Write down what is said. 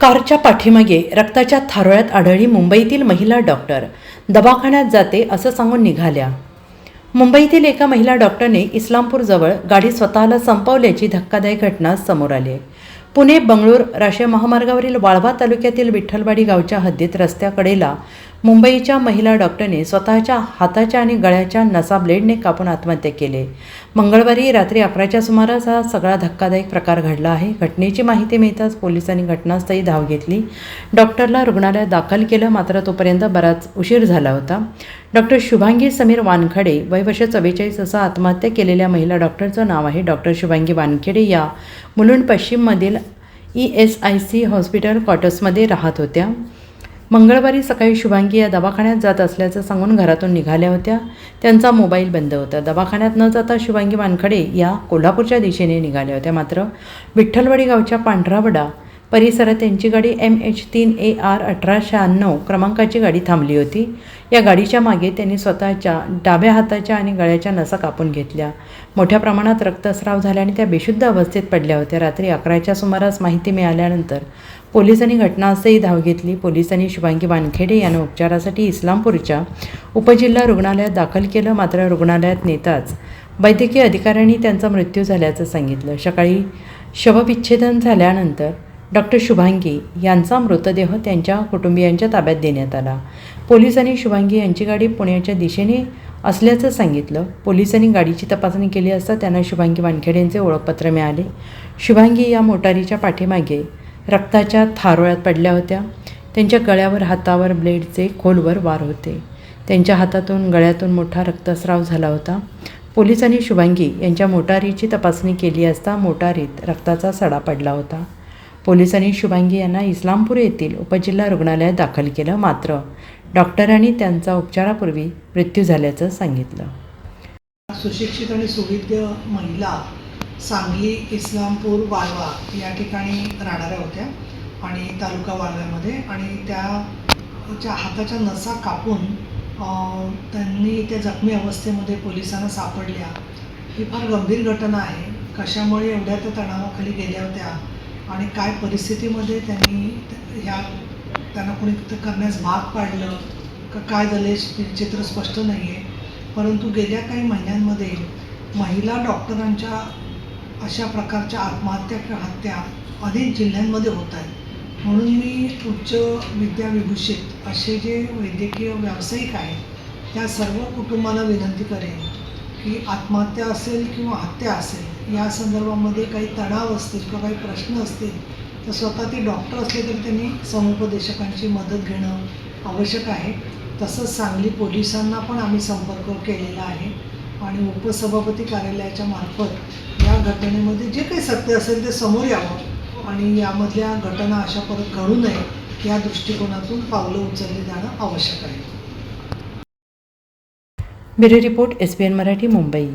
कारच्या पाठीमागे रक्ताच्या थारोळ्यात आढळली मुंबईतील महिला डॉक्टर. दवाखान्यात जाते असं सांगून निघाल्या. मुंबईतील एका महिला डॉक्टरने इस्लामपूरजवळ गाडी स्वतःला संपवल्याची धक्कादायक घटना समोर आली. आहे पुणे बंगळूर राष्ट्रीय महामार्गावरील वाळवा तालुक्यातील विठ्ठलवाडी गावच्या हद्दीत रस्त्याकडेला मुंबईच्या महिला डॉक्टरने स्वतःच्या हाताच्या आणि गळ्याच्या नसा ब्लेडने कापून आत्महत्या केली. मंगळवारी रात्री अकराच्या सुमारास हा सगळा धक्कादायक प्रकार घडला आहे. घटनेची माहिती मिळताच पोलिसांनी घटनास्थळी धाव घेतली. डॉक्टरला रुग्णालयात दाखल केलं मात्र तोपर्यंत बराच उशीर झाला होता. डॉक्टर शुभांगी समीर वानखडे वय वर्ष चव्वेचाळीस असं आत्महत्या केलेल्या महिला डॉक्टरचं नाव आहे. डॉक्टर शुभांगी वानखेडे या Mulund पश्चिममधील E S I C hospital क्वार्टर्समध्ये राहत होत्या. मंगळवारी सकाळी शुभांगी या दवाखान्यात जात असल्याचं सांगून घरातून निघाल्या होत्या. त्यांचा मोबाईल बंद होता. दवाखान्यात न जाता शुभांगी वानखडे या कोल्हापूरच्या दिशेने निघाल्या होत्या. मात्र विठ्ठलवाडी गावच्या पांढरावडा परिसरात त्यांची गाडी एम एच तीन ए आर अठरा शहाण्णव क्रमांकाची गाडी थांबली होती. या गाडीच्या मागे त्यांनी स्वतःच्या डाव्या हाताच्या आणि गळ्याच्या नसा कापून घेतल्या. मोठ्या प्रमाणात रक्तस्राव झाल्याने त्या बेशुद्ध अवस्थेत पडल्या होत्या. रात्री अकराच्या सुमारास माहिती मिळाल्यानंतर पोलिसांनी घटनास्थळी धाव घेतली. पोलिसांनी शुभांगी वानखेडे यांना उपचारासाठी इस्लामपूरच्या उपजिल्हा रुग्णालयात दाखल केलं. मात्र रुग्णालयात नेताच वैद्यकीय अधिकाऱ्यांनी त्यांचा मृत्यू झाल्याचं सांगितलं. सकाळी शवविच्छेदन झाल्यानंतर डॉक्टर शुभांगी यांचा मृतदेह त्यांच्या कुटुंबियांच्या ताब्यात देण्यात आला. पोलिसांनी शुभांगी यांची गाडी पुण्याच्या दिशेने असल्याचं सांगितलं. पोलिसांनी गाडीची तपासणी केली असता त्यांना शुभांगी वानखेडे यांचे ओळखपत्र मिळाले. शुभांगी या मोटारीच्या पाठीमागे रक्ताच्या थारोळ्यात पडल्या होत्या. त्यांच्या गळ्यावर हातावर ब्लेडचे खोलवर वार होते. त्यांच्या हातातून गळ्यातून मोठा रक्तस्राव झाला होता. पोलिसांनी शुभांगी यांच्या मोटारीची तपासणी केली असता मोटारीत रक्ताचा सडा पडला होता. पोलिसांनी शुभांगी यांना इस्लामपूर येथील उपजिल्हा रुग्णालयात दाखल केलं मात्र डॉक्टरांनी त्यांचा उपचारापूर्वी मृत्यू झाल्याचं सांगितलं. सुशिक्षित आणि सुविद्य महिला सांगली इस्लामपूर वाळवा या ठिकाणी राहणाऱ्या होत्या आणि तालुका वाळव्यामध्ये आणि त्याच्या हाताच्या नसा कापून त्यांनी त्या जखमी अवस्थेमध्ये पोलिसांना सापडल्या. ही फार गंभीर घटना आहे. कशामुळे एवढ्या त्या तणावाखाली गेल्या होत्या? आणि काय परिस्थितीमध्ये त्यांनी ह्या त्यांना कोणी करण्यास भाग पाडलं का काय झालं चित्र स्पष्ट नाही आहे परंतु गेल्या काही महिन्यांमध्ये महिला डॉक्टरांच्या अशा प्रकारच्या आत्महत्या किंवा हत्या अनेक जिल्ह्यांमध्ये होत आहेत. म्हणून मी उच्च विद्याविभूषित असे जे वैद्यकीय व्यावसायिक आहेत त्या सर्व कुटुंबाला विनंती करेन की आत्महत्या असेल किंवा हत्या असेल या संदर्भामध्ये काही तणाव असतील किंवा काही प्रश्न असतील तर स्वतः ते डॉक्टर असले तरी त्यांनी समुपदेशकांची मदत घेणं आवश्यक आहे. तसंच सांगली पोलिसांना पण आम्ही संपर्क केलेला आहे आणि उपसभापती कार्यालयाच्या मार्फत या घटनेमध्ये जे काही सत्य असेल ते समोर यावं आणि यामधल्या घटना अशा परत घडू नये या दृष्टिकोनातून पावलं उचलली जाणं आवश्यक आहे. Bureau report S B N Marathi Mumbai.